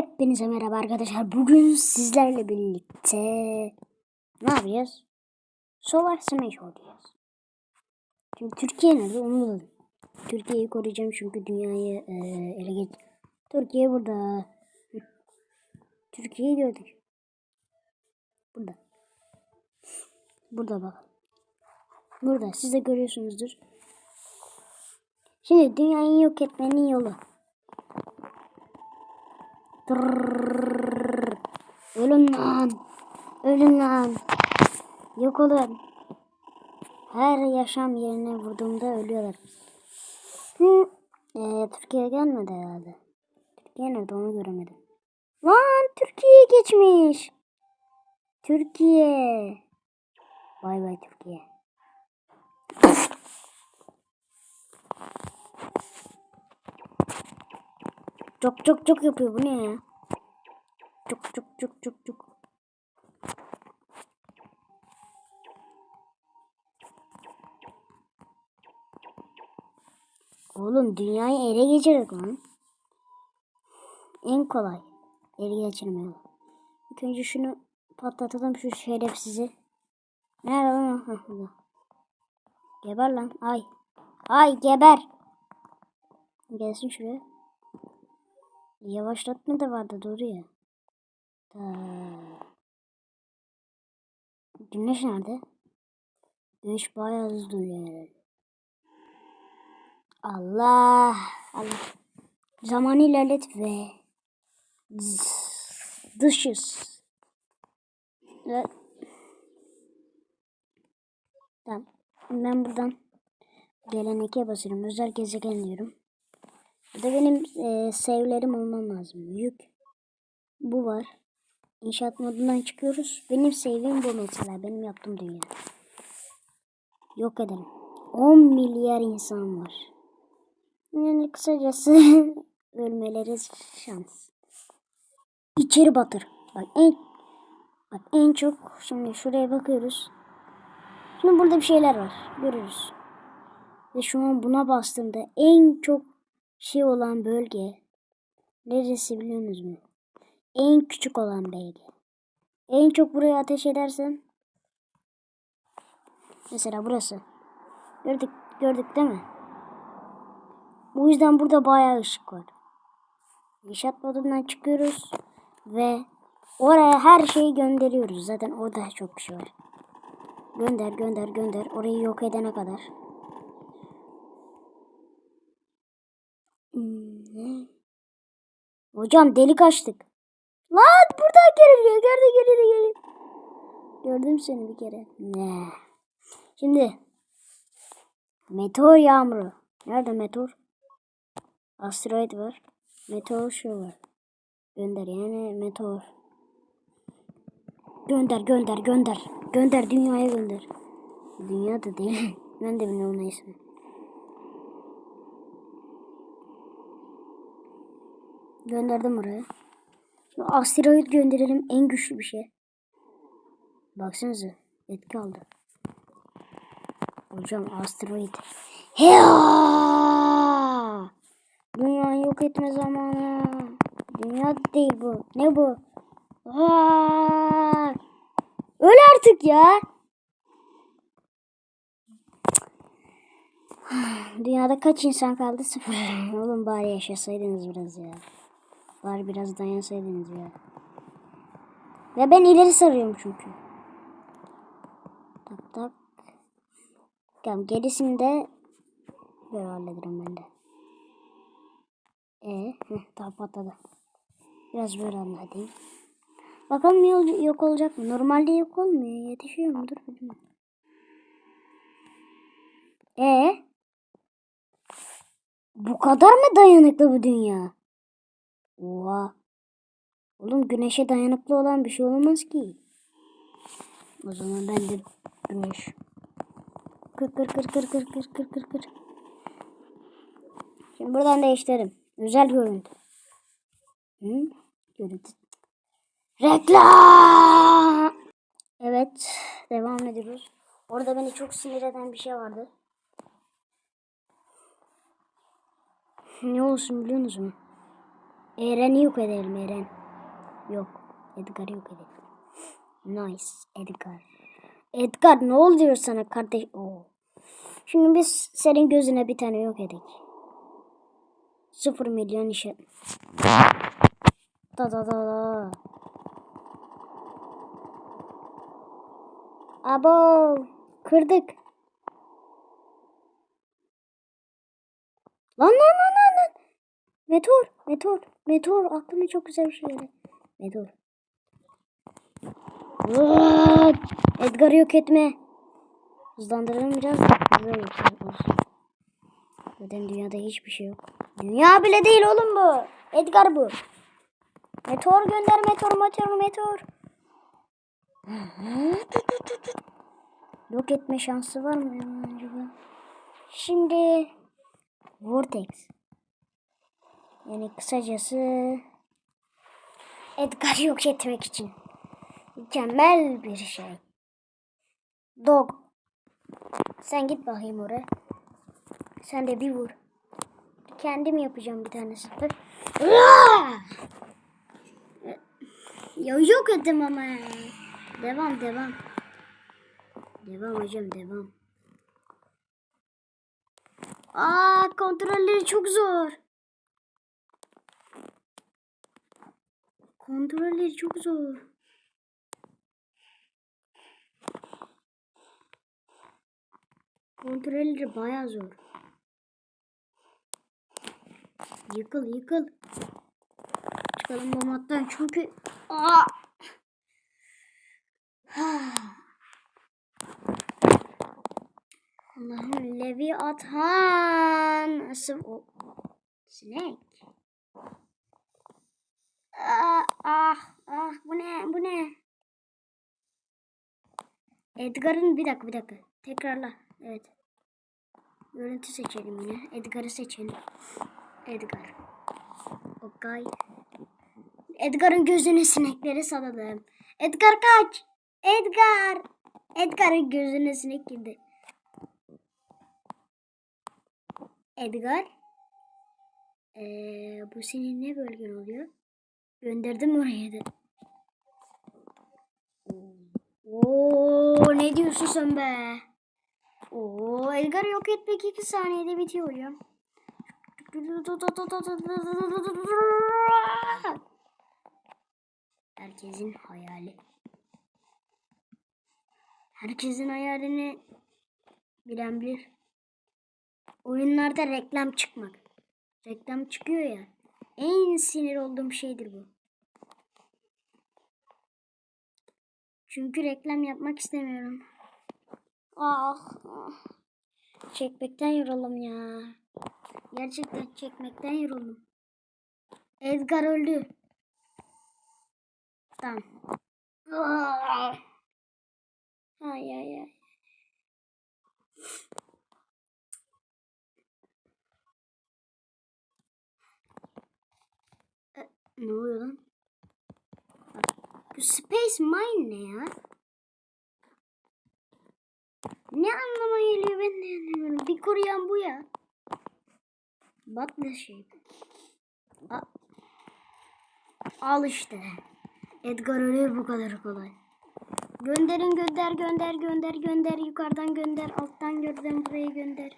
Hepinize merhaba arkadaşlar. Bugün sizlerle birlikte ne yapacağız? Solar Smash oynayacağız. Şimdi Türkiye nerede onu bulalım. Türkiye'yi koruyacağım çünkü dünyayı e, ele geç. Türkiye burada. Türkiye'yi gördük. Burada. Burada bak. Burada siz de görüyorsunuzdur. Şimdi dünyayı yok etmenin yolu. Tırrrr. Ölün lan. Ölün lan. Yok olun. Her yaşam yerine vurduğumda ölüyorlar. Hı. Ee, Türkiye gelmedi herhalde. Türkiye nerede onu göremedim. Lan Türkiye geçmiş. Türkiye. Bay bay Türkiye. Çok çok çok yapıyor bu ne ya? Çok çok çok çok çok. Oğlum dünyayı ele geçirdik lan. En kolay. Ele geçirme yolu. İlk önce şunu patlatalım şu şerefsizi. Nerede lan? Geber lan. Ay. Ay geber. Gelsin şuraya. Yavaşlatma da vardı doğru ya. Ta. Güneş nerede? Güneş bayağı hızlı duruyor herhalde. Allah. Allah. Zamanı ilerlet ve dışız. Ve tamam. Ben buradan geleneke basıyorum. Özel gezegen diyorum. Burada benim e, save'lerim olmam lazım. Yük. Bu var. İnşaat modundan çıkıyoruz. Benim save'im bu mesela. Benim yaptığım dünya. Yok edelim. 10 milyar insan var. Yani kısacası ölmeleri şans. İçeri batır. Bak en bak en çok şimdi şuraya bakıyoruz. Şimdi burada bir şeyler var. Görürüz. Ve şu an buna bastığımda en çok şey olan bölge neresi biliyorsunuz mu? En küçük olan bölge. En çok buraya ateş edersen mesela burası. Gördük gördük değil mi? Bu yüzden burada bayağı ışık var. İnşaat modundan çıkıyoruz ve oraya her şeyi gönderiyoruz. Zaten orada çok şey var. Gönder gönder gönder orayı yok edene kadar. Hmm, ne? Hocam delik açtık. Lan buradan geliyor. Gördü geliyor geliyor. Gördüm seni bir kere. Ne? Şimdi meteor yağmuru. Nerede meteor? Asteroid var. Meteor şu var. Gönder yani meteor. Gönder gönder gönder. Gönder dünyaya gönder. Dünya da değil. ben de bilmiyorum neyse. Gönderdim oraya. Şimdi asteroid gönderelim en güçlü bir şey. Baksanıza etki aldı. Hocam asteroid. Heya! Dünya yok etme zamanı. Dünya değil bu. Ne bu? Aa! Öl artık ya. Dünyada kaç insan kaldı? Sıfır. Oğlum bari yaşasaydınız biraz ya. Bari biraz dayansaydınız ya. Ve ben ileri sarıyorum çünkü. Tak tak. Tamam gerisini de böyle hallederim ben de. Ee, heh, tamam patladı. Biraz böyle anlatayım. Bakalım yol yok olacak mı? Normalde yok olmuyor. Yetişiyor mu? Dur bakayım. Ee? Bu kadar mı dayanıklı bu dünya? Oha. Oğlum güneşe dayanıklı olan bir şey olmaz ki. O zaman ben de güneş. Kır kır kır kır kır kır kır kır kır. Şimdi buradan değiştirelim. Güzel görüntü. Hı? Görüntü. Reklam. Evet. Devam ediyoruz. Orada beni çok sinir eden bir şey vardı. Ne olsun biliyor musun? Eren'i yok edelim Eren. Yok. Edgar'ı yok edelim. Nice. Edgar. Edgar ne oluyor sana kardeş? Oo. Şimdi biz senin gözüne bir tane yok edik. Sıfır milyon işe. Da da da da. Abo kırdık. Lan lan lan lan lan. Meteor, meteor, meteor. Aklıma çok güzel bir şey geldi. Meteor. Vaaat! Edgar'ı yok etme. Hızlandıralım biraz. Hızlı olsun. Zaten dünyada hiçbir şey yok. Dünya bile değil oğlum bu. Edgar bu. Meteor gönder meteor meteor meteor. Yok etme şansı var mı acaba? Şimdi Vortex. Yani kısacası Edgar'ı yok etmek için. Mükemmel bir şey. Dog. Sen git bakayım oraya. Sen de bir vur. Kendim yapacağım bir tanesini. Aa! Ya yok ettim ama. Devam devam. Devam hocam devam. Aa kontrolleri çok zor. Kontrolleri çok zor. Kontrolleri baya zor. Yıkıl yıkıl. Çıkalım bu moddan çünkü... Aa! Allah'ım Levi Athan. Nasıl o? Sinek. Ah, ah, ah, bu ne, bu ne? Edgar'ın bir dakika, bir dakika. Tekrarla. Evet. Görüntü seçelim yine. Edgar'ı seçelim. Edgar. Okay. Edgar'ın gözüne sinekleri saladım. Edgar kaç. Edgar. Edgar'ın gözüne sinek girdi. Edgar. Ee, bu senin ne bölgen oluyor? Gönderdim oraya da. Oo, ne diyorsun sen be? Oo, Edgar'ı yok etmek iki saniyede bitiyor hocam. Herkesin hayali. Herkesin hayalini bilen bir. Oyunlarda reklam çıkmak. Reklam çıkıyor ya. En sinir olduğum şeydir bu. Çünkü reklam yapmak istemiyorum. Ah, ah. Çekmekten yoruldum ya. Gerçekten çekmekten yoruldum. Edgar öldü. Tamam. Ah. Ay ay ay. Ne oluyor lan? Bu Space Mine ne ya? Ne anlama geliyor ben de anlamıyorum. Bir koruyan bu ya. Bak ne şey. A- Al işte. Edgar ölüyor bu kadar kolay. Gönderin gönder gönder gönder gönder yukarıdan gönder alttan gönder buraya gönder.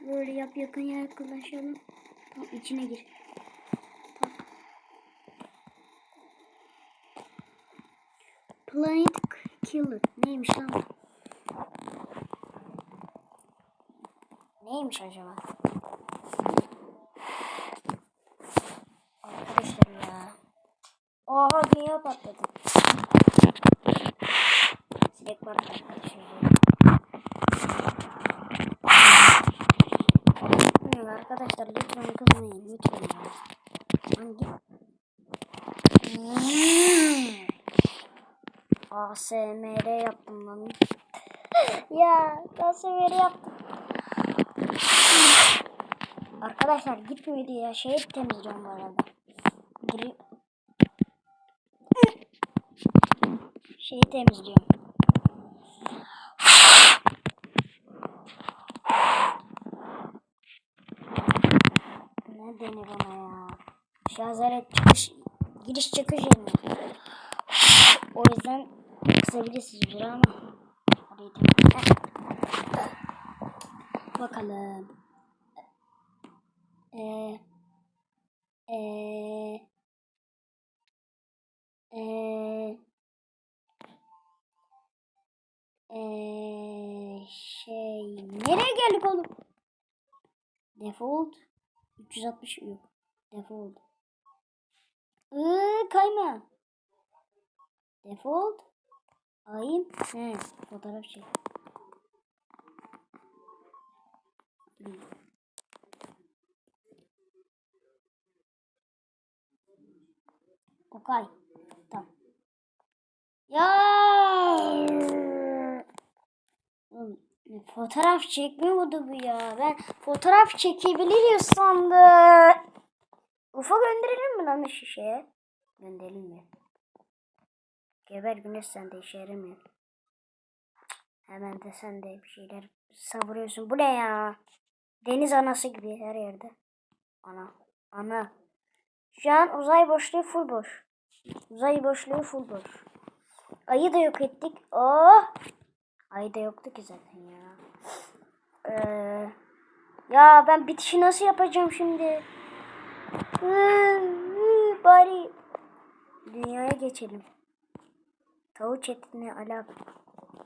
Böyle yap yakın yaklaşalım. Tamam içine gir. Planet Killer. Neymiş lan? Neymiş acaba? Arkadaşlar ya. Oha dünya patladı. Sinek patladı. Şöyle. Bilmiyorum arkadaşlar lütfen kızmayın lütfen ya. Hangi? ASMR yaptım lan. ya ASMR yaptım. Arkadaşlar gitmiyor diye şey temizliyorum bu arada. Gri... Şeyi temizliyorum. Ne denir ona ya? Şarjere çıkış, giriş çıkış yeri var. O yüzden kısabilirsiniz ama. Orayı. Bakalım. Ee, ee, ee, ee, şey, nereye geldik oğlum? Default 360 yok. Default. Iıı kayma. Default. Ayım. He, fotoğraf çek. Okay. Tamam. Ya. Fotoğraf çekmiyordu bu ya. Ben fotoğraf çekebiliyor sandım. Ufa gönderelim mi lan şişeye? Gönderelim mi? Geber güneş sen de işe yaramıyor. Hemen de sen de bir şeyler savuruyorsun. Bu ne ya? Deniz anası gibi her yerde. Ana. Ana. Şu an uzay boşluğu full boş. Uzay boşluğu full boş. Ayı da yok ettik. Oh! Ayı da yoktu ki zaten ya. Ee, ya ben bitişi nasıl yapacağım şimdi? Bari dünyaya geçelim. Tavuk etine alak.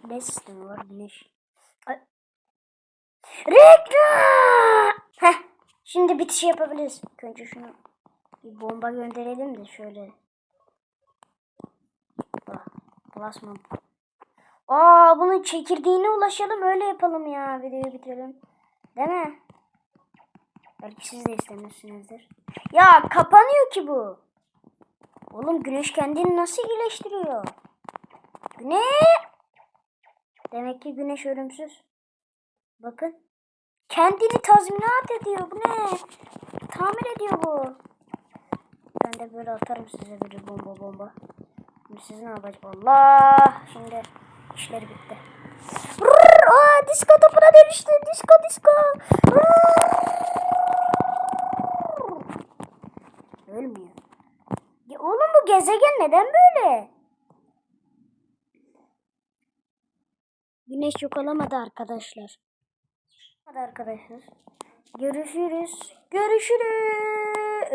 Ne sistemi var güneş? Reklam! Şimdi bitiş yapabiliriz. Önce şunu bir bomba gönderelim de şöyle. Plasma. Aa bunun çekirdeğine ulaşalım öyle yapalım ya videoyu bitirelim. Değil mi? Belki siz de istemiyorsunuzdur. Ya kapanıyor ki bu. Oğlum güneş kendini nasıl iyileştiriyor? Güneş. Demek ki güneş ölümsüz. Bakın. Kendini tazminat ediyor. Bu ne? Tamir ediyor bu. Ben de böyle atarım size bir bomba bomba. Şimdi siz ne yapacaksınız? Allah! Şimdi işleri bitti. Rrrr, aa, disko topuna dönüştü. Disko disko. Rrrr. Ölmüyor. Ya oğlum bu gezegen neden böyle? Güneş yok olamadı arkadaşlar. Hadi arkadaşlar. Görüşürüz. Görüşürüz.